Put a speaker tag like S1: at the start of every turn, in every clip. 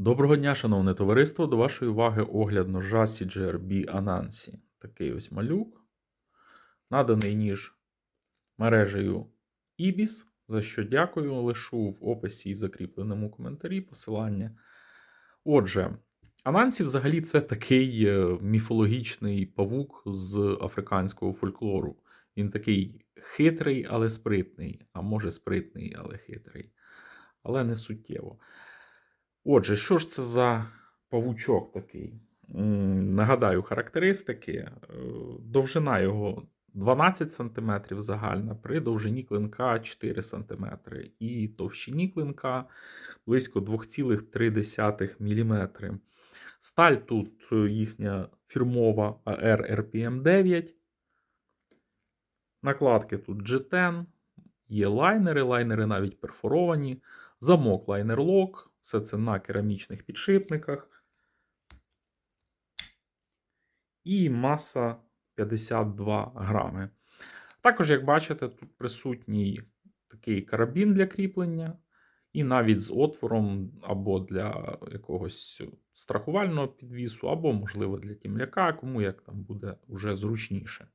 S1: Доброго дня, шановне товариство. До вашої уваги огляд ножа CGRB Anansi. Такий ось малюк. Наданий ніж мережею Ibis, за що дякую. Лишу в описі і закріпленому коментарі посилання. Отже, Анансі взагалі це такий е, міфологічний павук з африканського фольклору. Він такий хитрий, але спритний, а може спритний, але хитрий. Але не суттєво. Отже, що ж це за павучок такий? Нагадаю характеристики. Е, Довжина його 12 см загальна, при довжині клинка 4 см, і товщині клинка близько 2,3 мм. Сталь тут е, їхня фірмова AR RPM 9. Накладки тут G10, є лайнери, лайнери навіть перфоровані, замок лайнер-лок, все це на керамічних підшипниках. І маса 52 грами. Також, як бачите, тут присутній такий карабін для кріплення, і навіть з отвором або для якогось страхувального підвісу, або, можливо, для тімляка, кому як там буде вже зручніше.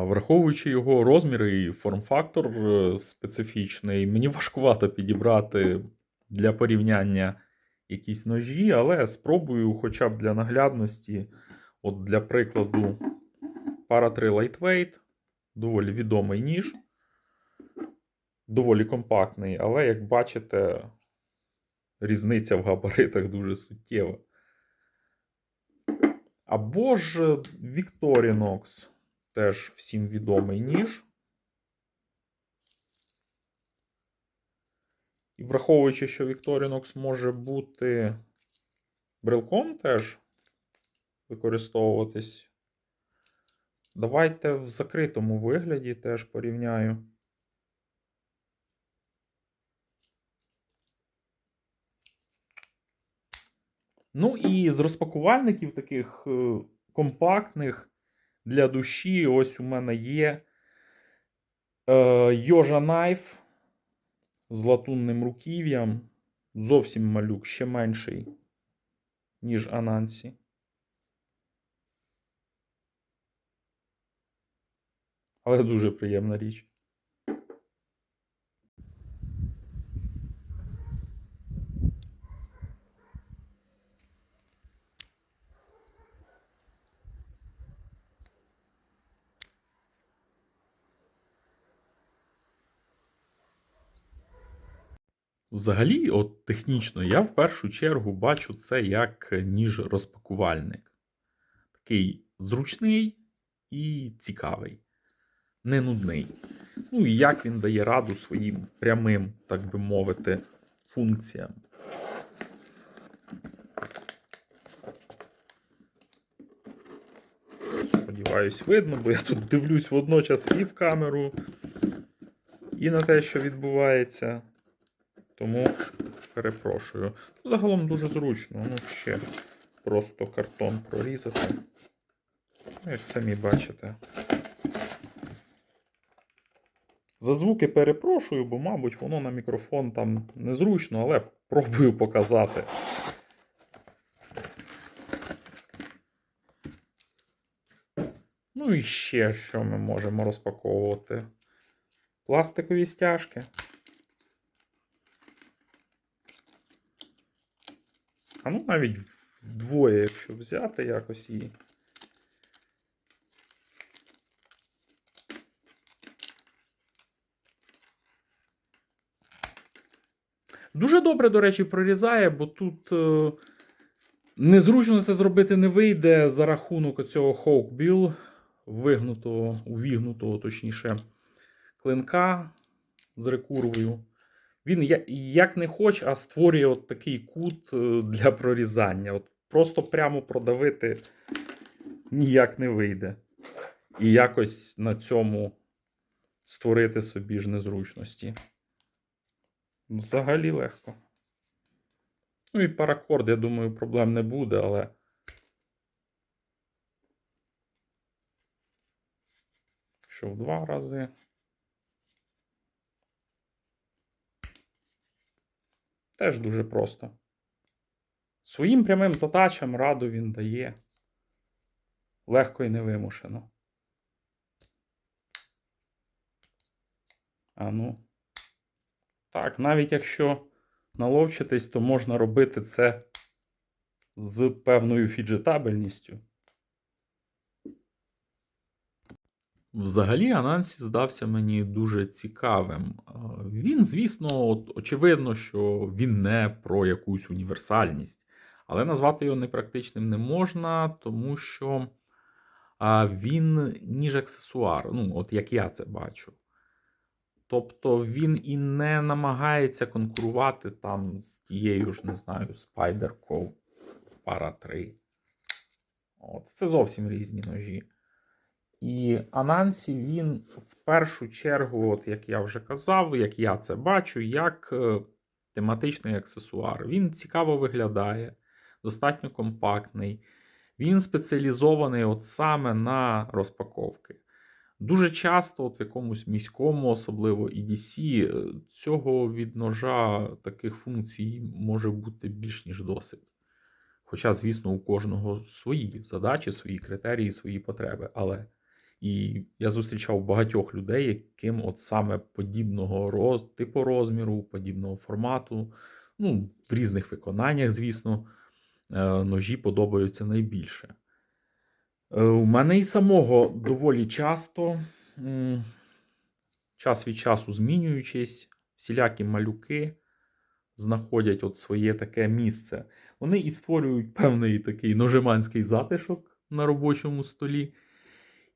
S1: Враховуючи його розміри і форм-фактор е, специфічний, мені важкувато підібрати для порівняння якісь ножі, але спробую хоча б для наглядності, от для прикладу, Para 3 Lightweight, доволі відомий ніж, доволі компактний, але, як бачите, різниця в габаритах дуже суттєва. Або ж Victorinox теж всім відомий ніж. І враховуючи, що Victorinox може бути брелком теж використовуватись. Давайте в закритому вигляді теж порівняю. Ну і з розпакувальників таких е, компактних для душі. Ось у мене є е, Йожа Найф з латунним руків'ям. Зовсім малюк, ще менший, ніж Анансі. Але дуже приємна річ. Взагалі, от технічно, я в першу чергу бачу це як ніж розпакувальник. Такий зручний і цікавий, не нудний. Ну і як він дає раду своїм прямим, так би мовити, функціям. Сподіваюсь, видно, бо я тут дивлюсь водночас і в камеру, і на те, що відбувається. Тому перепрошую. Загалом дуже зручно. Ну, ще просто картон прорізати. Ну, Як самі бачите. За звуки перепрошую, бо, мабуть, воно на мікрофон там незручно, але пробую показати. Ну і ще що ми можемо розпаковувати? Пластикові стяжки. А ну навіть вдвоє, якщо взяти якось її. Дуже добре, до речі, прорізає, бо тут е, незручно це зробити не вийде за рахунок цього Hawkbill, вигнутого, увігнутого, точніше, клинка з рекурвою. Він як не хоч, а створює от такий кут е, для прорізання. От Просто прямо продавити ніяк не вийде. І якось на цьому створити собі ж незручності. Взагалі легко. Ну і паракорд, я думаю, проблем не буде, але. Що в два рази. Теж дуже просто. Своїм прямим задачам раду він дає. Легко і невимушено. А ну. Так, навіть якщо наловчитись, то можна робити це з певною фіджетабельністю. Взагалі, Анансі здався мені дуже цікавим. Він, звісно, от, очевидно, що він не про якусь універсальність, але назвати його непрактичним не можна, тому що він ніж аксесуар, ну, от як я це бачу. Тобто він і не намагається конкурувати там з тією ж, не знаю, Co. Para 3. От, це зовсім різні ножі. І Анансі він в першу чергу, от як я вже казав, як я це бачу, як е, тематичний аксесуар. Він цікаво виглядає, достатньо компактний. Він спеціалізований от саме на розпаковки. Дуже часто, от в якомусь міському, особливо EDC, е, цього від ножа таких функцій може бути більш ніж досить. Хоча, звісно, у кожного свої задачі, свої критерії, свої потреби. Але і я зустрічав багатьох людей, яким от саме подібного роз, типу розміру, подібного формату, ну, в різних виконаннях, звісно, е, ножі подобаються найбільше. Е, У мене і самого доволі часто, час від часу змінюючись, всілякі малюки знаходять от своє таке місце. Вони і створюють певний такий ножеманський затишок на робочому столі.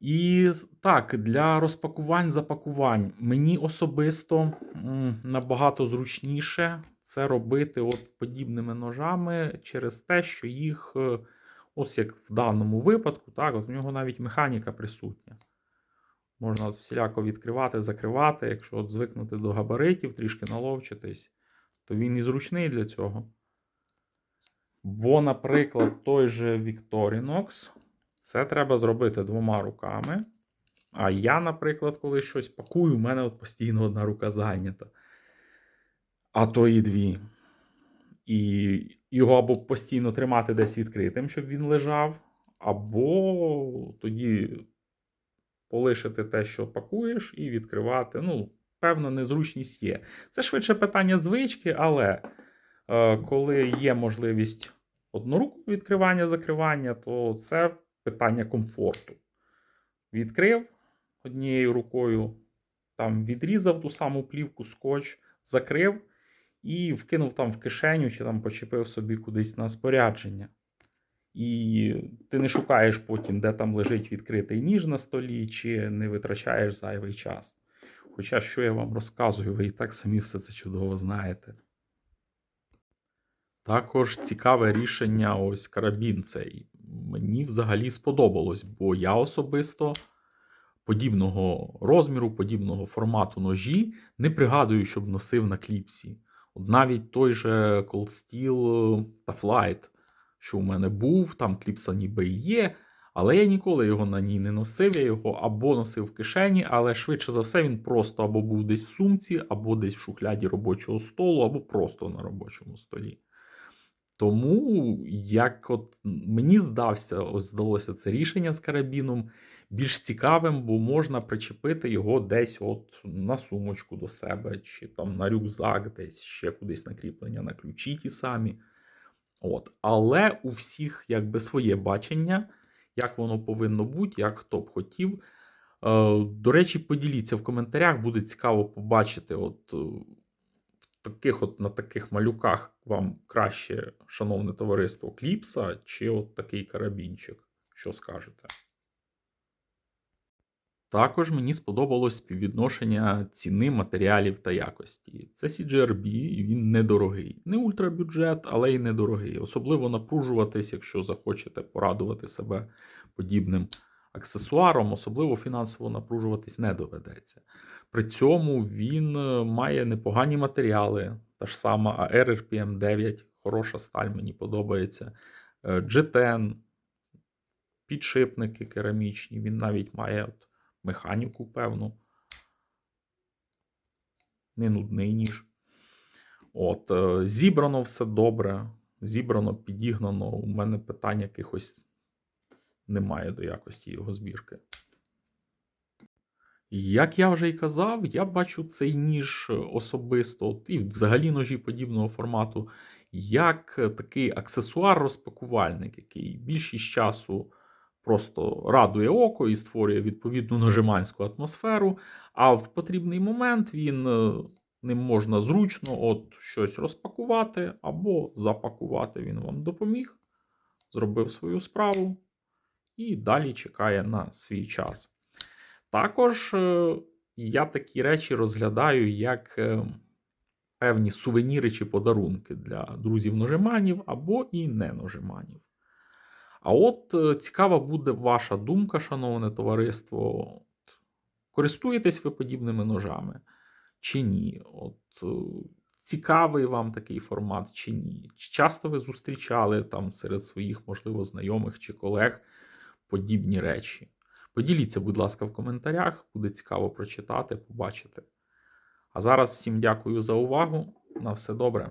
S1: І так, для розпакувань, запакувань мені особисто набагато зручніше це робити от подібними ножами через те, що їх, е, ось як в даному випадку, так, от в нього навіть механіка присутня. Можна от всіляко відкривати, закривати. Якщо от звикнути до габаритів, трішки наловчитись, то він і зручний для цього. Бо, наприклад, той же Victorinox, це треба зробити двома руками. А я, наприклад, коли щось пакую, у мене от постійно одна рука зайнята. А то і дві. І його або постійно тримати десь відкритим, щоб він лежав, або тоді полишити те, що пакуєш, і відкривати. Ну, певна незручність є. Це швидше питання звички, але е, коли є можливість однорукового відкривання, закривання, то це питання комфорту. Відкрив однією рукою, там відрізав ту саму плівку, скотч, закрив і вкинув там в кишеню чи там почепив собі кудись на спорядження. І ти не шукаєш потім, де там лежить відкритий ніж на столі, чи не витрачаєш зайвий час. Хоча, що я вам розказую, ви і так самі все це чудово знаєте. Також цікаве рішення ось карабін цей. Мені взагалі сподобалось, бо я особисто подібного розміру, подібного формату ножі не пригадую, щоб носив на кліпсі. От навіть той же Cold Steel та Flight, що у мене був, там кліпса ніби і є, але я ніколи його на ній не носив. Я його або носив в кишені, але швидше за все він просто або був десь в сумці, або десь в шухляді робочого столу, або просто на робочому столі. Тому, як от мені здався, ось здалося це рішення з карабіном більш цікавим, бо можна причепити його десь от на сумочку до себе, чи там на рюкзак, десь ще кудись на кріплення на ключі ті самі. От. Але у всіх якби своє бачення, як воно повинно бути, як хто б хотів. Е, До речі, поділіться в коментарях, буде цікаво побачити, от таких от на таких малюках вам краще, шановне товариство, кліпса, чи от такий карабінчик. Що скажете? Також мені сподобалось співвідношення ціни матеріалів та якості. Це CGRB, і він недорогий. Не ультрабюджет, але й недорогий. Особливо напружуватись, якщо захочете порадувати себе подібним аксесуаром, особливо фінансово напружуватись не доведеться. При цьому він е, має непогані матеріали. Та ж сама AR 9 хороша сталь, мені подобається. Е, G10, підшипники керамічні, він навіть має от механіку певну. Не нудний ніж. От, е, зібрано все добре, зібрано, підігнано. У мене питань якихось немає до якості його збірки. Як я вже й казав, я бачу цей ніж особисто, і взагалі ножі подібного формату, як такий аксесуар-розпакувальник, який більшість часу просто радує око і створює відповідну ножиманську атмосферу. А в потрібний момент він е, ним можна зручно от щось розпакувати або запакувати. Він вам допоміг, зробив свою справу і далі чекає на свій час. Також е, я такі речі розглядаю як е, певні сувеніри чи подарунки для друзів-ножиманів або і не-ножиманів. А от е, цікава буде ваша думка, шановне товариство. Користуєтесь ви подібними ножами чи ні? От, цікавий вам такий формат чи ні? Чи часто ви зустрічали там серед своїх, можливо, знайомих чи колег подібні речі? Поділіться, будь ласка, в коментарях, буде цікаво прочитати, побачити. А зараз всім дякую за увагу. На все добре.